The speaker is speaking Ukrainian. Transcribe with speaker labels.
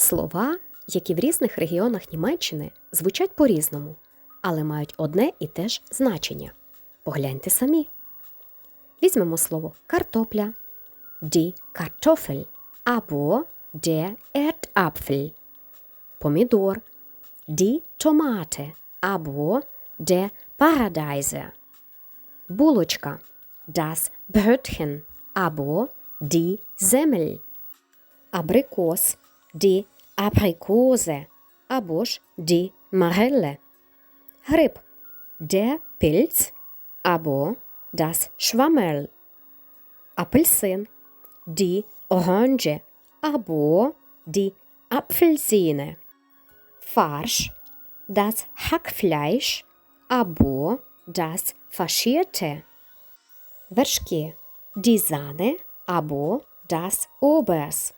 Speaker 1: Слова, які в різних регіонах Німеччини звучать по-різному, але мають одне і те ж значення. Погляньте самі. Візьмемо слово картопля, die Kartoffel або der Erdapfel, помідор, die Tomate або der Paradeiser, булочка, das Brötchen або die Semmel, абрикос, die Aprikose або ж die Marelle, гриб, der Pilz або das Schwammerl, апельсин, die Orange або die Apfelsine, фарш, das Hackfleisch або das Faschierte, вершки, die Sahne або das Obers,